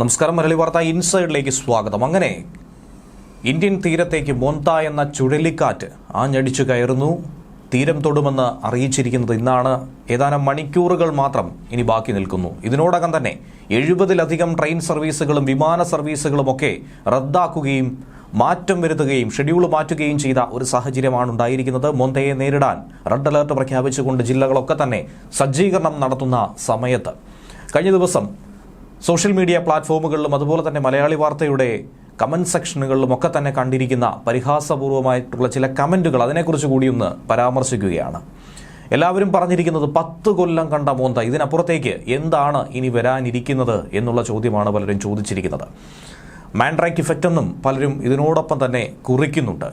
നമസ്കാരം. മലയാളി വാർത്ത ഇൻസൈഡിലേക്ക് സ്വാഗതം. അങ്ങനെ ഇന്ത്യൻ തീരത്തേക്ക് മോന്ത എന്ന ചുഴലിക്കാറ്റ് ആഞ്ഞടിച്ചു കയറുന്നു. തീരം തൊടുമെന്ന് അറിയിച്ചിരിക്കുന്നത് ഇന്നാണ്. ഏതാനും മണിക്കൂറുകൾ മാത്രം ഇനി ബാക്കി നിൽക്കുന്നു. ഇതിനോടകം തന്നെ എഴുപതിലധികം ട്രെയിൻ സർവീസുകളും വിമാന സർവീസുകളും ഒക്കെ റദ്ദാക്കുകയും മാറ്റം വരുത്തുകയും ഷെഡ്യൂൾ മാറ്റുകയും ചെയ്ത ഒരു സാഹചര്യമാണ് ഉണ്ടായിരിക്കുന്നത്. മൊന്തയെ നേരിടാൻ റെഡ് അലർട്ട് പ്രഖ്യാപിച്ചുകൊണ്ട് ജില്ലകളൊക്കെ തന്നെ സജ്ജീകരണം നടത്തുന്ന സമയത്ത് കഴിഞ്ഞ ദിവസം സോഷ്യൽ മീഡിയ പ്ലാറ്റ്ഫോമുകളിലും അതുപോലെ തന്നെ മലയാളി വാർത്തയുടെ കമന്റ് സെക്ഷനുകളിലും ഒക്കെ തന്നെ കണ്ടിരിക്കുന്ന പരിഹാസപൂർവമായിട്ടുള്ള ചില കമന്റുകൾ അതിനെക്കുറിച്ച് കൂടി ഒന്ന് പരാമർശിക്കുകയാണ്. എല്ലാവരും പറഞ്ഞിരിക്കുന്നത് പത്ത് കൊല്ലം കണ്ട മോന്ത ഇതിനപ്പുറത്തേക്ക് എന്താണ് ഇനി വരാനിരിക്കുന്നത് എന്നുള്ള ചോദ്യമാണ് പലരും ചോദിച്ചിരിക്കുന്നത്. മാൻഡ്രാക്ക് ഇഫക്റ്റ് എന്നും പലരും ഇതിനോടൊപ്പം തന്നെ കുറിക്കുന്നുണ്ട്.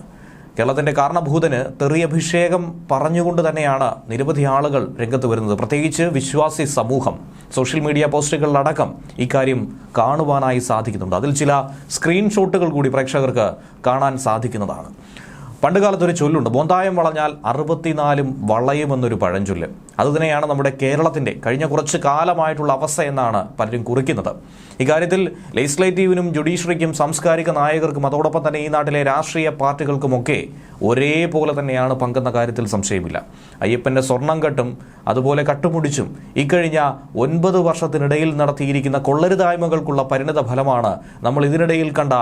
കേരളത്തിന്റെ കാരണഭൂതന് തെറിയഭിഷേകം പറഞ്ഞുകൊണ്ട് തന്നെയാണ് നിരവധി ആളുകൾ രംഗത്ത് വരുന്നത്. പ്രത്യേകിച്ച് വിശ്വാസി സമൂഹം. സോഷ്യൽ മീഡിയ പോസ്റ്റുകളിലടക്കം ഇക്കാര്യം കാണുവാനായി സാധിക്കുന്നുണ്ട്. അതിൽ ചില സ്ക്രീൻഷോട്ടുകൾ കൂടി പ്രേക്ഷകർക്ക് കാണാൻ സാധിക്കുന്നതാണ്. പണ്ടുകാലത്ത് കാലത്തൊരു ചൊല്ലുണ്ട് ബോന്തായം വളഞ്ഞാൽ അറുപത്തിനാലും വളയുമെന്നൊരു പഴഞ്ചൊല്ല്. അതുതന്നെയാണ് നമ്മുടെ കേരളത്തിന്റെ കഴിഞ്ഞ കുറച്ച് കാലമായിട്ടുള്ള അവസ്ഥ എന്നാണ് പലരും കുറിക്കുന്നത്. ഇക്കാര്യത്തിൽ ലെജിസ്ലേറ്റീവിനും ജുഡീഷ്യറിക്കും സാംസ്കാരിക നായകർക്കും അതോടൊപ്പം തന്നെ ഈ നാട്ടിലെ രാഷ്ട്രീയ പാർട്ടികൾക്കുമൊക്കെ ഒരേപോലെ തന്നെയാണ് പങ്കെന്ന കാര്യത്തിൽ സംശയമില്ല. അയ്യപ്പന്റെ സ്വർണം കെട്ടും അതുപോലെ കട്ടുമുടിച്ചും ഇക്കഴിഞ്ഞ ഒൻപത് വർഷത്തിനിടയിൽ നടത്തിയിരിക്കുന്ന കൊള്ളരുതായ്മകൾക്കുള്ള പരിണിത ഫലമാണ് നമ്മൾ ഇതിനിടയിൽ കണ്ട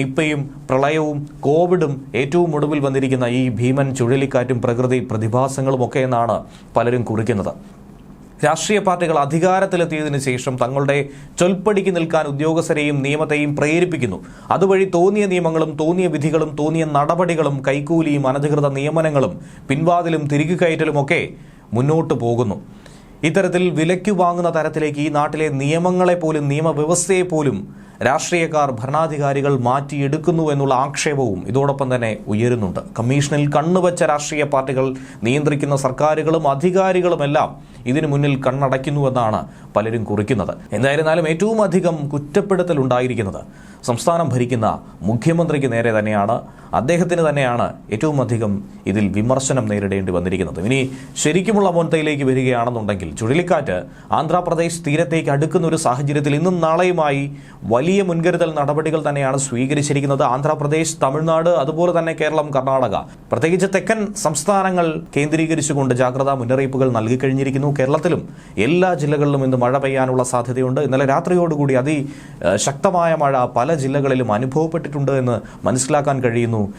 നിപ്പയും പ്രളയവും കോവിഡും ഏറ്റവും ഒടുവിൽ വന്നിരിക്കുന്ന ഈ ഭീമൻ ചുഴലിക്കാറ്റും പ്രകൃതി പ്രതിഭാസങ്ങളും ഒക്കെ എന്നാണ് പലരും കുറിക്കുന്നത്. രാഷ്ട്രീയ പാർട്ടികൾ അധികാരത്തിലെത്തിയതിനു ശേഷം തങ്ങളുടെ ചൊൽപ്പടിക്ക് നിൽക്കാൻ ഉദ്യോഗസ്ഥരെയും നിയമത്തെയും പ്രേരിപ്പിക്കുന്നു. അതുവഴി തോന്നിയ നിയമങ്ങളും തോന്നിയ വിധികളും തോന്നിയ നടപടികളും കൈക്കൂലിയും അനധികൃത നിയമനങ്ങളും പിൻവാതിലും തിരികെ കയറ്റലും ഒക്കെ മുന്നോട്ട് പോകുന്നു. ഇത്തരത്തിൽ വിലയ്ക്ക് വാങ്ങുന്ന തരത്തിലേക്ക് ഈ നാട്ടിലെ നിയമങ്ങളെ പോലും നിയമവ്യവസ്ഥയെ പോലും രാഷ്ട്രീയക്കാർ ഭരണാധികാരികൾ മാറ്റിയെടുക്കുന്നു എന്നുള്ള ആക്ഷേപവും ഇതോടൊപ്പം തന്നെ ഉയരുന്നുണ്ട്. കമ്മീഷനിൽ കണ്ണുവച്ച രാഷ്ട്രീയ പാർട്ടികൾ നിയന്ത്രിക്കുന്ന സർക്കാരുകളും അധികാരികളുമെല്ലാം ഇതിനു മുന്നിൽ കണ്ണടയ്ക്കുന്നുവെന്നാണ് പലരും കുറിക്കുന്നത്. എന്തായിരുന്നാലും ഏറ്റവും അധികം കുറ്റപ്പെടുത്തൽ ഉണ്ടായിരിക്കുന്നത് സംസ്ഥാനം ഭരിക്കുന്ന മുഖ്യമന്ത്രിക്ക് നേരെ തന്നെയാണ്. അദ്ദേഹത്തിന് തന്നെയാണ് ഏറ്റവും അധികം ഇതിൽ വിമർശനം നേരിടേണ്ടി വന്നിരിക്കുന്നത്. ഇനി ശരിക്കുമുള്ള മോൻതയിലേക്ക് വരികയാണെന്നുണ്ടെങ്കിൽ ചുഴലിക്കാറ്റ് ആന്ധ്രാപ്രദേശ് തീരത്തേക്ക് അടുക്കുന്ന ഒരു സാഹചര്യത്തിൽ ഇന്നും നാളെയുമായി വലിയ മുൻകരുതൽ നടപടികൾ തന്നെയാണ് സ്വീകരിച്ചിരിക്കുന്നത്. ആന്ധ്രാപ്രദേശ് തമിഴ്നാട് അതുപോലെ തന്നെ കേരളം കർണാടക. പ്രത്യേകിച്ച് തെക്കൻ സംസ്ഥാനങ്ങൾ കേന്ദ്രീകരിച്ചുകൊണ്ട് ജാഗ്രതാ മുന്നറിയിപ്പുകൾ നൽകി കഴിഞ്ഞിരിക്കുന്നു കേരളത്തിലും എല്ലാ ജില്ലകളിലും ഇന്ന് മഴ പെയ്യാനുള്ള സാധ്യതയുണ്ട്. ഇന്നലെ രാത്രിയോടുകൂടി അതി ശക്തമായ മഴ പല ജില്ലകളിലും അനുഭവപ്പെട്ടിട്ടുണ്ട് എന്ന് മനസ്സിലാക്കാൻ കഴിയുന്നു.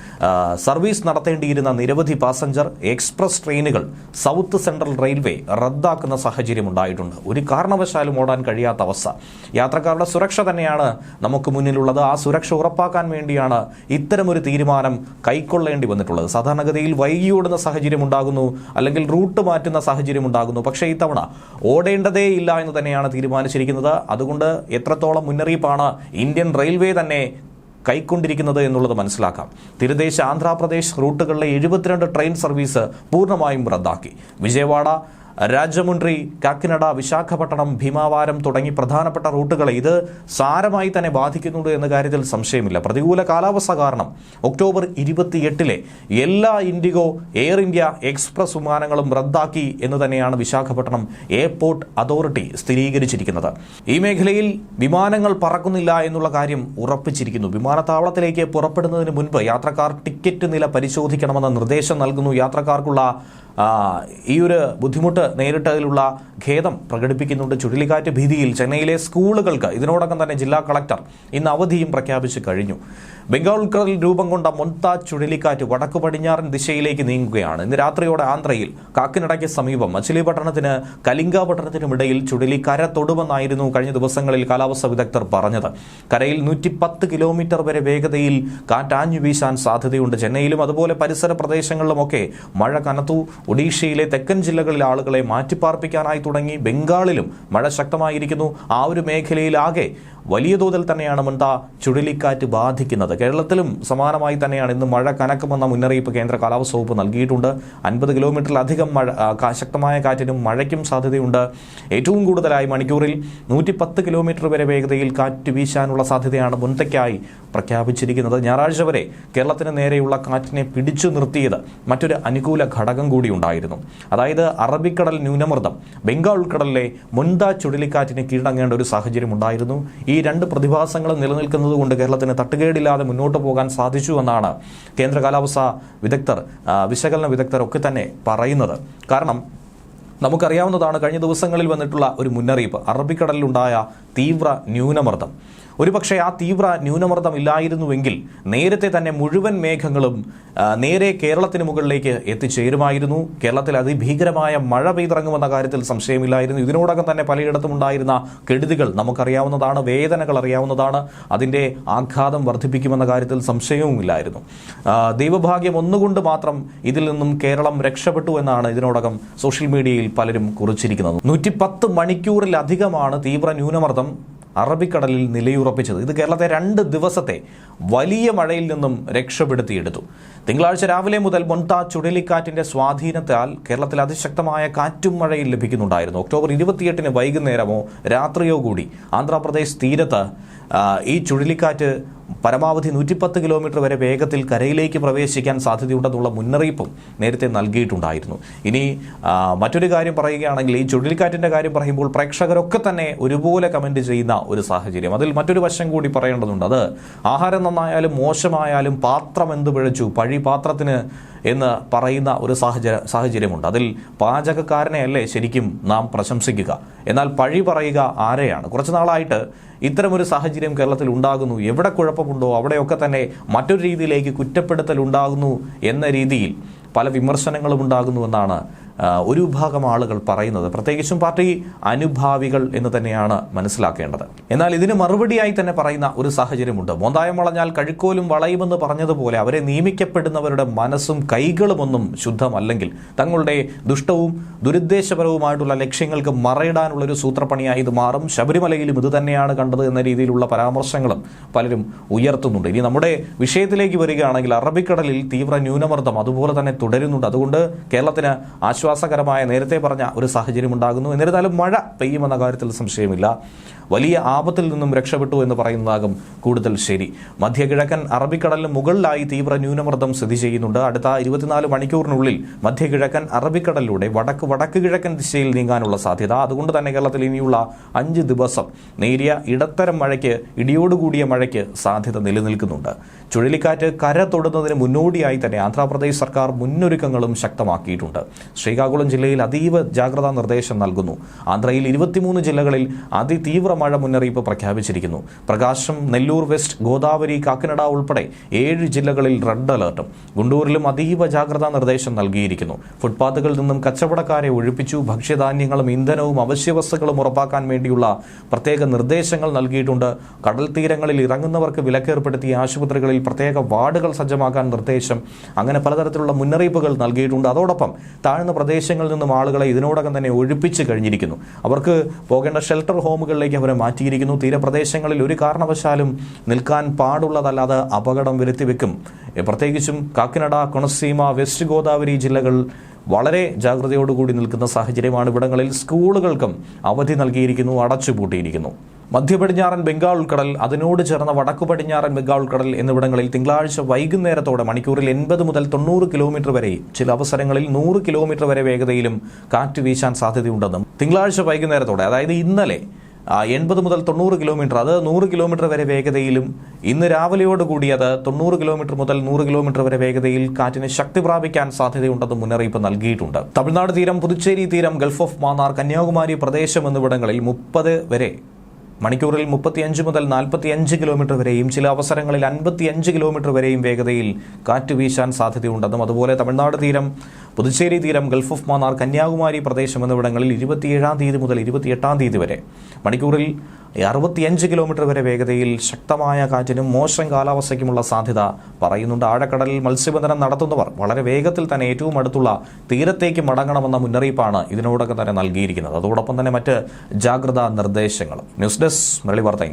സർവീസ് നടത്തേണ്ടിയിരുന്ന നിരവധി പാസഞ്ചർ എക്സ്പ്രസ് ട്രെയിനുകൾ സൗത്ത് സെൻട്രൽ റെയിൽവേ റദ്ദാക്കുന്ന സാഹചര്യം ഉണ്ടായിട്ടുണ്ട്. ഒരു കാരണവശാലും ഓടാൻ കഴിയാത്ത അവസ്ഥ. യാത്രക്കാരുടെ സുരക്ഷ തന്നെയാണ് നമുക്ക് മുന്നിലുള്ളത്. ആ സുരക്ഷ ഉറപ്പാക്കാൻ വേണ്ടിയാണ് ഇത്തരമൊരു തീരുമാനം കൈക്കൊള്ളേണ്ടി വന്നിട്ടുള്ളത്. സാധാരണഗതിയിൽ വൈകി ഓടുന്ന സാഹചര്യം ഉണ്ടാകുന്നു അല്ലെങ്കിൽ റൂട്ട് മാറ്റുന്ന സാഹചര്യം ഉണ്ടാകുന്നു. പക്ഷേ ഇത്തവണ ഓടേണ്ടതേ ഇല്ല എന്ന് തന്നെയാണ് തീരുമാനിച്ചിരിക്കുന്നത്. അതുകൊണ്ട് എത്രത്തോളം മുന്നറിയിപ്പാണ് ഇന്ത്യൻ റെയിൽവേ തന്നെ കൈക്കൊണ്ടിരിക്കുന്നത് എന്നുള്ളത് മനസ്സിലാക്കാം. തീരദേശ ആന്ധ്രാപ്രദേശ് റൂട്ടുകളിലെ എഴുപത്തിരണ്ട് ട്രെയിൻ സർവീസ് പൂർണമായും റദ്ദാക്കി. വിജയവാഡ രാജമുണ്ട്രി കാക്കിനട വിശാഖപട്ടണം ഭീമാവാരം തുടങ്ങി പ്രധാനപ്പെട്ട റൂട്ടുകളെ ഇത് സാരമായി തന്നെ ബാധിക്കുന്നുണ്ട് എന്ന കാര്യത്തിൽ സംശയമില്ല. പ്രതികൂല കാലാവസ്ഥ കാരണം ഒക്ടോബർ ഇരുപത്തിയെട്ടിലെ എല്ലാ ഇൻഡിഗോ എയർ ഇന്ത്യ എക്സ്പ്രസ് വിമാനങ്ങളും റദ്ദാക്കി എന്ന് തന്നെയാണ് വിശാഖപട്ടണം എയർപോർട്ട് അതോറിറ്റി സ്ഥിരീകരിച്ചിരിക്കുന്നത്. ഈ മേഖലയിൽ വിമാനങ്ങൾ പറക്കുന്നില്ല എന്നുള്ള കാര്യം ഉറപ്പിച്ചിരിക്കുന്നു. വിമാനത്താവളത്തിലേക്ക് പുറപ്പെടുന്നതിന് മുൻപ് യാത്രക്കാർ ടിക്കറ്റ് നില പരിശോധിക്കണമെന്ന നിർദ്ദേശം നൽകുന്നു. യാത്രക്കാർക്കുള്ള ഈ ഒരു ബുദ്ധിമുട്ട് നേരിട്ടതിലുള്ള ഖേദം പ്രകടിപ്പിക്കുന്നുണ്ട്. ചുഴലിക്കാറ്റ് ഭീതിയിൽ ചെന്നൈയിലെ സ്കൂളുകൾക്ക് ഇതിനോടകം തന്നെ ജില്ലാ കളക്ടർ ഇന്ന് അവധിയും പ്രഖ്യാപിച്ചു കഴിഞ്ഞു. ബംഗാൾ ഉൾക്കടലിൽ രൂപം കൊണ്ട മൊന്ത ചുഴലിക്കാറ്റ് വടക്കു പടിഞ്ഞാറൻ ദിശയിലേക്ക് നീങ്ങുകയാണ്. ഇന്ന് രാത്രിയോടെ ആന്ധ്രയിൽ കാക്കിനടയ്ക്ക് സമീപം മച്ചിലിപട്ടണത്തിന് കലിംഗ ഇടയിൽ ചുഴലി കര തൊടുമെന്നായിരുന്നു കഴിഞ്ഞ ദിവസങ്ങളിൽ കാലാവസ്ഥാ വിദഗ്ധർ പറഞ്ഞത്. കരയിൽ നൂറ്റി പത്ത് കിലോമീറ്റർ വരെ വേഗതയിൽ കാറ്റാഞ്ഞു വീശാൻ സാധ്യതയുണ്ട്. ചെന്നൈയിലും അതുപോലെ പരിസര പ്രദേശങ്ങളിലുമൊക്കെ മഴ കനത്തു. ഒഡീഷയിലെ തെക്കൻ ജില്ലകളിലെ ആളുകളെ മാറ്റിപ്പാർപ്പിക്കാനായി തുടങ്ങി ബംഗാളിലും മഴ ശക്തമായിരിക്കുന്നു. ആ ഒരു മേഖലയിലാകെ വലിയ തോതിൽ തന്നെയാണ് മുൻത ചുഴലിക്കാറ്റ് ബാധിക്കുന്നത്. കേരളത്തിലും സമാനമായി തന്നെയാണ് ഇന്ന് മഴ കനക്കുമെന്ന മുന്നറിയിപ്പ് കേന്ദ്ര കാലാവസ്ഥ വകുപ്പ് നൽകിയിട്ടുണ്ട്. അൻപത് കിലോമീറ്ററിലധികം മഴ ശക്തമായ കാറ്റിനും മഴയ്ക്കും സാധ്യതയുണ്ട്. ഏറ്റവും കൂടുതലായി മണിക്കൂറിൽ നൂറ്റി കിലോമീറ്റർ വരെ വേഗതയിൽ കാറ്റ് വീശാനുള്ള സാധ്യതയാണ് മുൻതയ്ക്കായി പ്രഖ്യാപിച്ചിരിക്കുന്നത് ഞായറാഴ്ച വരെ കേരളത്തിന് നേരെയുള്ള കാറ്റിനെ പിടിച്ചു നിർത്തിയത് മറ്റൊരു അനുകൂല ഘടകം കൂടി ഉണ്ടായിരുന്നു. അതായത് അറബിക്കടൽ ന്യൂനമർദ്ദം. ബംഗാൾ ഉൾക്കടലിലെ മുൻത ചുഴലിക്കാറ്റിന് കീഴടങ്ങേണ്ട ഒരു സാഹചര്യം ഉണ്ടായിരുന്നു. ഈ രണ്ട് പ്രതിഭാസങ്ങളും നിലനിൽക്കുന്നത് കൊണ്ട് കേരളത്തിന് തട്ടുകേടില്ലാതെ മുന്നോട്ട് പോകാൻ സാധിച്ചു എന്നാണ് കേന്ദ്ര കാലാവസ്ഥാ വിദഗ്ധർ വിശകലന വിദഗ്ധർ ഒക്കെ തന്നെ പറയുന്നത്. കാരണം നമുക്കറിയാവുന്നതാണ് കഴിഞ്ഞ ദിവസങ്ങളിൽ വന്നിട്ടുള്ള ഒരു മുന്നറിയിപ്പ്. അറബിക്കടലിലുണ്ടായ തീവ്ര ന്യൂനമർദ്ദം. ഒരുപക്ഷെ ആ തീവ്ര ന്യൂനമർദ്ദം ഇല്ലായിരുന്നുവെങ്കിൽ നേരത്തെ തന്നെ മുഴുവൻ മേഘങ്ങളും നേരെ കേരളത്തിന് മുകളിലേക്ക് എത്തിച്ചേരുമായിരുന്നു. കേരളത്തിൽ അതിഭീകരമായ മഴ പെയ്തിറങ്ങുമെന്ന കാര്യത്തിൽ സംശയമില്ലായിരുന്നു. ഇതിനോടകം തന്നെ പലയിടത്തും ഉണ്ടായിരുന്ന കെടുതികൾ നമുക്കറിയാവുന്നതാണ് വേദനകൾ അറിയാവുന്നതാണ്. അതിന്റെ ആഘാതം വർദ്ധിപ്പിക്കുമെന്ന കാര്യത്തിൽ സംശയവുമില്ലായിരുന്നു ദൈവഭാഗ്യം ഒന്നുകൊണ്ട് മാത്രം ഇതിൽ നിന്നും കേരളം രക്ഷപ്പെട്ടു എന്നാണ് ഇതിനോടകം സോഷ്യൽ മീഡിയയിൽ പലരും കുറിച്ചിരിക്കുന്നത്. നൂറ്റിപ്പത്ത് മണിക്കൂറിലധികമാണ് തീവ്ര ന്യൂനമർദ്ദം അറബിക്കടലിൽ നിലയുറപ്പിച്ചത്. ഇത് കേരളത്തെ രണ്ട് ദിവസത്തെ വലിയ മഴയിൽ നിന്നും രക്ഷപ്പെടുത്തിയെടുത്തു. തിങ്കളാഴ്ച രാവിലെ മുതൽ മൊണ്ട ചുഴലിക്കാറ്റിന്റെ സ്വാധീനത്താൽ കേരളത്തിൽ അതിശക്തമായ കാറ്റും മഴയും ലഭിക്കുന്നുണ്ടായിരുന്നു. ഒക്ടോബർ ഇരുപത്തിയെട്ടിന് വൈകുന്നേരമോ രാത്രിയോ കൂടി ആന്ധ്രാപ്രദേശ് തീരത്ത് ഈ ചുഴലിക്കാറ്റ് പരമാവധി നൂറ്റിപ്പത്ത് കിലോമീറ്റർ വരെ വേഗത്തിൽ കരയിലേക്ക് പ്രവേശിക്കാൻ സാധ്യതയുണ്ടെന്നുള്ള മുന്നറിയിപ്പും നേരത്തെ നൽകിയിട്ടുണ്ടായിരുന്നു. ഇനി മറ്റൊരു കാര്യം പറയുകയാണെങ്കിൽ ഈ ചുഴലിക്കാറ്റിന്റെ കാര്യം പറയുമ്പോൾ പ്രേക്ഷകരൊക്കെ തന്നെ ഒരുപോലെ കമന്റ് ചെയ്യുന്ന ഒരു സാഹചര്യം. അതിൽ മറ്റൊരു വശം കൂടി പറയേണ്ടതുണ്ട്. അത് ആഹാരം നന്നായാലും മോശമായാലും പാത്രം എന്ത് പിഴച്ചു? പഴി പാത്രത്തിന് എന്ന് പറയുന്ന ഒരു സാഹചര്യ സാഹചര്യമുണ്ട്. അതിൽ പാചകക്കാരനെയല്ലേ ശരിക്കും നാം പ്രശംസിക്കുക. എന്നാൽ പഴി പറയുക ആരെയാണ്? കുറച്ച് നാളായിട്ട് ഇത്തരമൊരു സാഹചര്യം കേരളത്തിൽ ഉണ്ടാകുന്നു. എവിടെ കുഴപ്പമുണ്ടോ അവിടെയൊക്കെ തന്നെ മറ്റൊരു രീതിയിലേക്ക് കുറ്റപ്പെടുത്തൽ ഉണ്ടാകുന്നു എന്ന രീതിയിൽ പല വിമർശനങ്ങളും ഉണ്ടാകുന്നുവെന്നാണ് ഒരു വിഭാഗം ആളുകൾ പറയുന്നത് പ്രത്യേകിച്ചും പാർട്ടി അനുഭാവികൾ എന്ന് തന്നെയാണ് മനസ്സിലാക്കേണ്ടത്. എന്നാൽ ഇതിന് മറുപടിയായി തന്നെ പറയുന്ന ഒരു സാഹചര്യമുണ്ട്. മോന്തായം വളഞ്ഞാൽ കഴുക്കോലും വളയുമെന്ന് പറഞ്ഞതുപോലെ അവരെ നിയമിക്കപ്പെടുന്നവരുടെ മനസ്സും കൈകളുമൊന്നും ശുദ്ധമല്ലെങ്കിൽ തങ്ങളുടെ ദുഷ്ടവും ദുരുദ്ദേശപരവുമായിട്ടുള്ള ലക്ഷ്യങ്ങൾക്ക് മറയിടാനുള്ള ഒരു സൂത്രപ്പണിയായി ഇത് മാറും. ശബരിമലയിലും ഇത് തന്നെയാണ് കണ്ടത് എന്ന രീതിയിലുള്ള പരാമർശങ്ങളും പലരും ഉയർത്തുന്നുണ്ട്. ഇനി നമ്മുടെ വിഷയത്തിലേക്ക് വരികയാണെങ്കിൽ അറബിക്കടലിൽ തീവ്ര ന്യൂനമർദ്ദം അതുപോലെ തന്നെ തുടരുന്നുണ്ട്. അതുകൊണ്ട് കേരളത്തിന് ആശ്വാസകരമായ നേരത്തെ പറഞ്ഞ ഒരു സാഹചര്യം ഉണ്ടാകുന്നു എന്നിരുന്നാലും മഴ പെയ്യുമെന്ന കാര്യത്തിൽ സംശയമില്ല. വലിയ ആപത്തിൽ നിന്നും രക്ഷപ്പെട്ടു എന്ന് പറയുന്നതാകും കൂടുതൽ ശരി. മധ്യകിഴക്കൻ അറബിക്കടലിന് മുകളിലായി തീവ്ര ന്യൂനമർദ്ദം സ്ഥിതി ചെയ്യുന്നുണ്ട്. അടുത്ത ഇരുപത്തിനാല് മണിക്കൂറിനുള്ളിൽ മധ്യകിഴക്കൻ അറബിക്കടലിലൂടെ വടക്ക് വടക്ക് കിഴക്കൻ ദിശയിൽ നീങ്ങാനുള്ള സാധ്യത. അതുകൊണ്ട് തന്നെ കേരളത്തിൽ ഇനിയുള്ള അഞ്ച് ദിവസം നേരിയ ഇടത്തരം മഴയ്ക്ക് ഇടിയോടുകൂടിയ മഴയ്ക്ക് സാധ്യത നിലനിൽക്കുന്നുണ്ട്. ചുഴലിക്കാറ്റ് കര തൊടുന്നതിന് മുന്നോടിയായി തന്നെ ആന്ധ്രാപ്രദേശ് സർക്കാർ മുന്നൊരുക്കങ്ങളും ശക്തമാക്കിയിട്ടുണ്ട്. ശ്രീകാകുളം ജില്ലയിൽ അതീവ ജാഗ്രതാ നിർദ്ദേശം നൽകുന്നു. ആന്ധ്രയിൽ ഇരുപത്തിമൂന്ന് ജില്ലകളിൽ അതിതീവ്ര മഴ മുന്നറിയിപ്പ് പ്രഖ്യാപിച്ചിരിക്കുന്നു. പ്രകാശം നെല്ലൂർ വെസ്റ്റ് ഗോദാവരി കാക്കിനട ഉൾപ്പെടെ ഏഴ് ജില്ലകളിൽ റെഡ് അലർട്ടും. ഗുണ്ടൂരിലും അതീവ ജാഗ്രതാ നിർദ്ദേശം നൽകിയിരിക്കുന്നു. ഫുട്പാത്തുകളിൽ നിന്നും കച്ചവടക്കാരെ ഒഴിപ്പിച്ചു. ഭക്ഷ്യധാന്യങ്ങളും ഇന്ധനവും അവശ്യവസ്തുക്കളും ഉറപ്പാക്കാൻ വേണ്ടിയുള്ള പ്രത്യേക നിർദ്ദേശങ്ങൾ നൽകിയിട്ടുണ്ട്. കടൽ തീരങ്ങളിൽ ഇറങ്ങുന്നവർക്ക് വിലക്കേർപ്പെടുത്തി ആശുപത്രികളിൽ പ്രത്യേക വാർഡുകൾ സജ്ജമാക്കാൻ നിർദ്ദേശം. അങ്ങനെ പലതരത്തിലുള്ള മുന്നറിയിപ്പുകൾ നൽകിയിട്ടുണ്ട്. അതോടൊപ്പം താഴ്ന്ന പ്രദേശങ്ങളിൽ നിന്നും ആളുകളെ ഇതിനോടകം തന്നെ ഒഴിപ്പിച്ച് കഴിഞ്ഞിരിക്കുന്നു. അവർക്ക് പോകേണ്ട ഷെൽട്ടർ ഹോമുകളിലേക്ക് അവരെ മാറ്റിയിരിക്കുന്നു. തീരപ്രദേശങ്ങളിൽ ഒരു കാരണവശാലും നിൽക്കാൻ പാടുള്ളതല്ലാതെ അപകടം വരുത്തിവെക്കും. വെക്കും പ്രത്യേകിച്ചും കാക്കിനട കൊണസീമ വെസ്റ്റ് ഗോദാവരി ജില്ലകൾ വളരെ ജാഗ്രതയോടുകൂടി നിൽക്കുന്ന സാഹചര്യമാണ് ഇവിടങ്ങളിൽ സ്കൂളുകൾക്കും അവധി നൽകിയിരിക്കുന്നു അടച്ചുപൂട്ടിയിരിക്കുന്നു. മധ്യപടിഞ്ഞാറൻ ബംഗാൾ ഉൾക്കടൽ അതിനോട് ചേർന്ന വടക്കു പടിഞ്ഞാറൻ ബംഗാൾ ഉൾക്കടൽ എന്നിവിടങ്ങളിൽ തിങ്കളാഴ്ച വൈകുന്നേരത്തോടെ മണിക്കൂറിൽ എൺപത് മുതൽ തൊണ്ണൂറ് കിലോമീറ്റർ വരെ ചില അവസരങ്ങളിൽ നൂറ് കിലോമീറ്റർ വരെ വേഗതയിലും കാറ്റ് വീശാൻ സാധ്യതയുണ്ടെന്നും തിങ്കളാഴ്ച വൈകുന്നേരത്തോടെ അതായത് ഇന്നലെ എൺപത് മുതൽ തൊണ്ണൂറ് കിലോമീറ്റർ അത് നൂറ് കിലോമീറ്റർ വരെ വേഗതയിലും ഇന്ന് രാവിലെയോടുകൂടി അത് തൊണ്ണൂറ് കിലോമീറ്റർ മുതൽ നൂറ് കിലോമീറ്റർ വരെ വേഗതയിൽ കാറ്റിന് ശക്തി പ്രാപിക്കാൻ സാധ്യതയുണ്ടെന്ന് മുന്നറിയിപ്പ് നൽകിയിട്ടുണ്ട്. തമിഴ്നാട് തീരം പുതുച്ചേരി തീരം ഗൾഫ് ഓഫ് മാന്നാർ കന്യാകുമാരി പ്രദേശം എന്നിവിടങ്ങളിൽ മുപ്പത് വരെ മണിക്കൂറിൽ മുപ്പത്തിയഞ്ച് മുതൽ നാൽപ്പത്തിയഞ്ച് കിലോമീറ്റർ വരെയും ചില അവസരങ്ങളിൽ അൻപത്തിയഞ്ച് കിലോമീറ്റർ വരെയും വേഗതയിൽ കാറ്റ് വീശാൻ സാധ്യതയുണ്ടെന്നും അതുപോലെ തമിഴ്നാട് തീരം പുതുച്ചേരി തീരം ഗൾഫ് ഓഫ് മാന്നാർ കന്യാകുമാരി പ്രദേശം എന്നിവിടങ്ങളിൽ ഇരുപത്തിയേഴാം തീയതി മുതൽ ഇരുപത്തിയെട്ടാം തീയതി വരെ. മണിക്കൂറിൽ അറുപത്തിയഞ്ച് കിലോമീറ്റർ വരെ വേഗതയിൽ ശക്തമായ കാറ്റിനും മോശം കാലാവസ്ഥയ്ക്കുമുള്ള സാധ്യത പറയുന്നുണ്ട്. ആഴക്കടലിൽ മത്സ്യബന്ധനം നടത്തുന്നവർ വളരെ വേഗത്തിൽ തന്നെ ഏറ്റവും അടുത്തുള്ള തീരത്തേക്ക് മടങ്ങണമെന്ന മുന്നറിയിപ്പാണ് ഇതിനോടൊക്കെ തന്നെ നൽകിയിരിക്കുന്നത്. അതോടൊപ്പം തന്നെ മറ്റ് ജാഗ്രതാ നിർദ്ദേശങ്ങളും. ന്യൂസ് ഡെസ്ക് മുരളി വാർത്ത